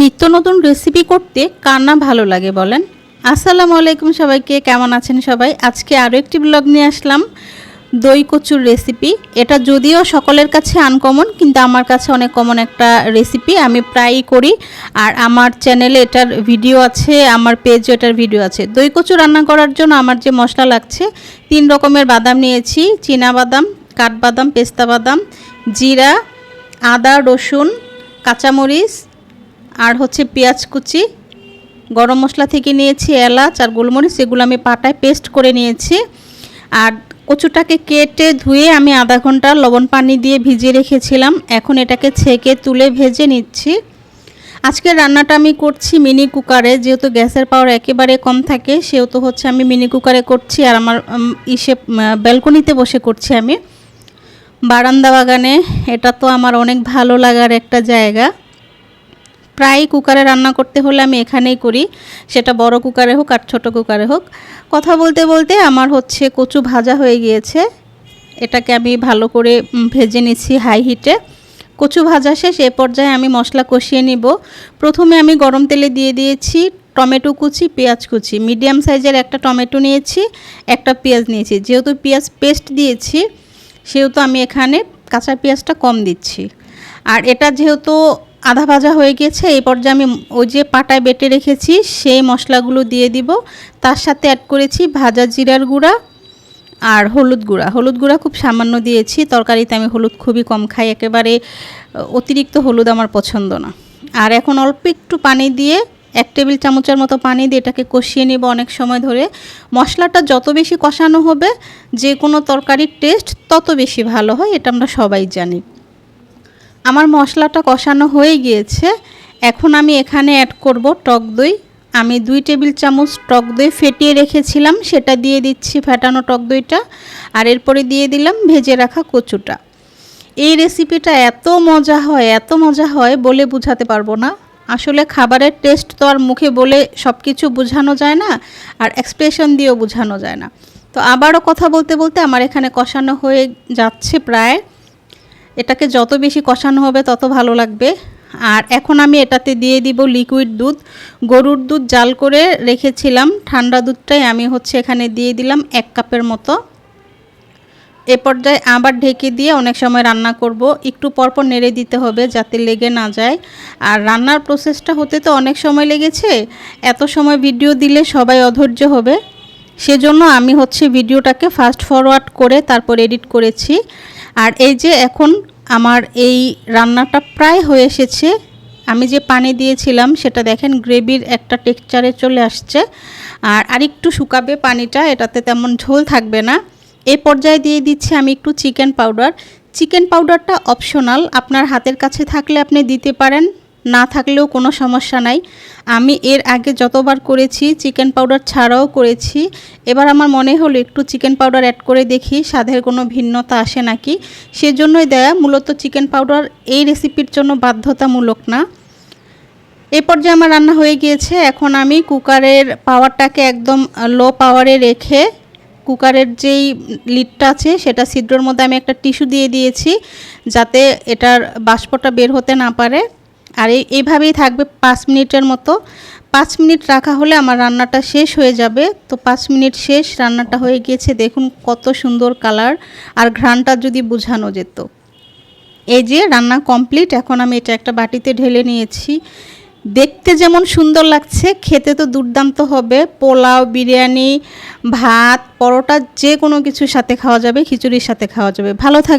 নিত্য নতুন রেসিপি করতে কার না ভালো লাগে বলেন? আসসালামু আলাইকুম সবাইকে, কেমন আছেন সবাই? আজকে আরও একটি ব্লগ নিয়ে আসলাম। দই কচুর রেসিপি এটা যদিও সকলের কাছে আনকমন কিন্তু আমার কাছে অনেক কমন একটা রেসিপি আমি প্রায়ই করি, আর আমার চ্যানেলে এটার ভিডিও আছে, আমার পেজে এটার ভিডিও আছে। দই কচু রান্না করার জন্য আমার যে মশলা লাগছে, তিন রকমের বাদাম নিয়েছি। বাদাম কাঠবাদাম পেস্তা বাদাম জিরা, আদা, রসুন, কাঁচামরিচ আর হচ্ছে পেঁয়াজ কুচি, গরম মশলা থেকে নিয়েছি এলাচ আর গোলমরিচ এগুলো আমি পাটায় পেস্ট করে নিয়েছি। আর কচুটাকে কেটে ধুয়ে আমি আধা ঘণ্টা লবণ পানি দিয়ে ভিজিয়ে রেখেছিলাম। এখন এটাকে ছেঁকে তুলে ভেজে নিচ্ছি। আজকে রান্নাটা আমি করছি মিনি কুকারে যেহেতু গ্যাসের পাওয়ার একেবারে কম থাকে, সেহেতু হচ্ছে আমি মিনি কুকারে করছি আর আমার ইসে ব্যালকনিতে বসে করছি আমি। বারান্দা বাগানে, এটা তো আমার অনেক ভালো লাগার একটা জায়গা। প্রায় কুকারে রান্না করতে হলে আমি এখানেই করি। সেটা বড় কুকারে হোক আর ছোট কুকারে হোক। কথা বলতে বলতে আমার হচ্ছে কচু ভাজা হয়ে গিয়েছে। এটাকে আমি ভালো করে ভেজে নিচ্ছি হাই হিটে কচু ভাজা শেষ, এ পর্যায়ে আমি মশলা কষিয়ে নিব। প্রথমে আমি গরম তেলে দিয়ে দিয়েছি টমেটো কুচি, পেঁয়াজ কুচি। মিডিয়াম সাইজের একটা টমেটো নিয়েছি, একটা পেঁয়াজ নিয়েছি। যেহেতু পেঁয়াজ পেস্ট দিয়েছি, সেহেতু আমি এখানে কাঁচা পেঁয়াজটা কম দিচ্ছি। আর এটা যেহেতু আধা ভাজা হয়ে গেছে, এই পর্যায়ে আমি ওই যে পাটায় বেটে রেখেছি, সেই মশলাগুলো দিয়ে দিব। তার সাথে অ্যাড করেছি ভাজা জিরার গুঁড়া আর হলুদ গুঁড়া। হলুদ গুঁড়া খুব সামান্য দিয়েছি, তরকারিতে আমি হলুদ খুবই কম খাই, একেবারে অতিরিক্ত হলুদ আমার পছন্দ না। আর এখন অল্প একটু পানি দিয়ে, এক টেবিল চামচের মতো পানি দিয়ে এটাকে কষিয়ে নেব অনেক সময় ধরে। মশলাটা যত বেশি কষানো হবে, যে কোনো তরকারির টেস্ট তত বেশি ভালো হয়, এটা আমরা সবাই জানি। আমার মশলাটা কষানো হয়ে গিয়েছে। এখন আমি এখানে অ্যাড করব টক দই। আমি দুই টেবিল চামচ টক দই ফেটিয়ে রেখেছিলাম, সেটা দিয়ে দিচ্ছি ফেটানো টক দইটা। আর এরপরে দিয়ে দিলাম ভেজে রাখা কচুটা। এই রেসিপিটা এত মজা হয়, এত মজা হয় বলে বোঝাতে পারব না। আসলে খাবারের টেস্ট তো আর মুখে বলে সব কিছু বোঝানো যায় না, আর এক্সপ্রেশন দিয়েও বোঝানো যায় না। তো আবারও কথা বলতে বলতে আমার এখানে কষানো হয়ে যাচ্ছে প্রায়। এটাকে যত বেশি কষানো হবে তত ভালো লাগবে। আর এখন আমি এটাতে দিয়ে দিব লিকুইড দুধ। গরুর দুধ জাল করে রেখেছিলাম, ঠান্ডা দুধটাই আমি হচ্ছে এখানে দিয়ে দিলাম এক কাপের মতো। এ পর্যায়ে আবার ঢেকে দিয়ে অনেক সময় রান্না করব। একটু পরপর নেড়ে দিতে হবে যাতে লেগে না যায়। আর রান্নার প্রসেসটা হতে তো অনেক সময় লেগেছে। এত সময় ভিডিও দিলে সবাই অধৈর্য হবে। সেজন্য আমি হচ্ছে ভিডিওটাকে ফাস্ট ফরওয়ার্ড করে তারপর এডিট করেছি। আর এই যে এখন আমার এই রান্নাটা প্রায় হয়ে এসেছে, আমি যে পানি দিয়েছিলাম সেটা দেখেন গ্রেভির একটা টেক্সচারে চলে আসছে। আর আরেকটু শুকাবে পানিটা, এটাতে তেমন ঝোল থাকবে না। এই পর্যায়ে দিয়ে দিচ্ছি আমি একটু চিকেন পাউডার। চিকেন পাউডারটা অপশনাল, আপনার হাতের কাছে থাকলে আপনি দিতে পারেন। না থাকলেও কোনো সমস্যা নাই। আমি এর আগে যতবার করেছি চিকেন পাউডার ছাড়াও করেছি। এবার আমার মনে হলো একটু চিকেন পাউডার অ্যাড করে দেখি, স্বাদের কোনো ভিন্নতা আসে নাকি? সেজন্যই দেয়া মূলত চিকেন পাউডার এই রেসিপির জন্য বাধ্যতামূলক না। এই পর্যায়ে আমার রান্না হয়ে গিয়েছে। এখন আমি কুকারের পাওয়ারটাকে একদম লো পাওয়ারে রেখে কুকারের যেই লিডটা আছে সেটা ছিদ্রর মধ্যে আমি একটা টিস্যু দিয়ে দিয়েছি, যাতে এটার বাষ্পটা বের হতে না পারে। আর এই এইভাবেই থাকবে পাঁচ মিনিটের মতো। পাঁচ মিনিট রাখা হলে আমার রান্নাটা শেষ হয়ে যাবে। তো পাঁচ মিনিট শেষ, রান্নাটা হয়ে গিয়েছে। দেখুন কত সুন্দর কালার। আর ঘ্রাণটা যদি বোঝানো যেত। এই যে রান্না কমপ্লিট, এখন আমি এটা একটা বাটিতে ঢেলে নিয়েছি। দেখতে যেমন সুন্দর লাগছে, খেতে তো দুর্দান্ত হবে। পোলাও, বিরিয়ানি, ভাত, পরোটা যে কোনো কিছুর সাথে খাওয়া যাবে, খিচুড়ির সাথে খাওয়া যাবে। ভালো থাক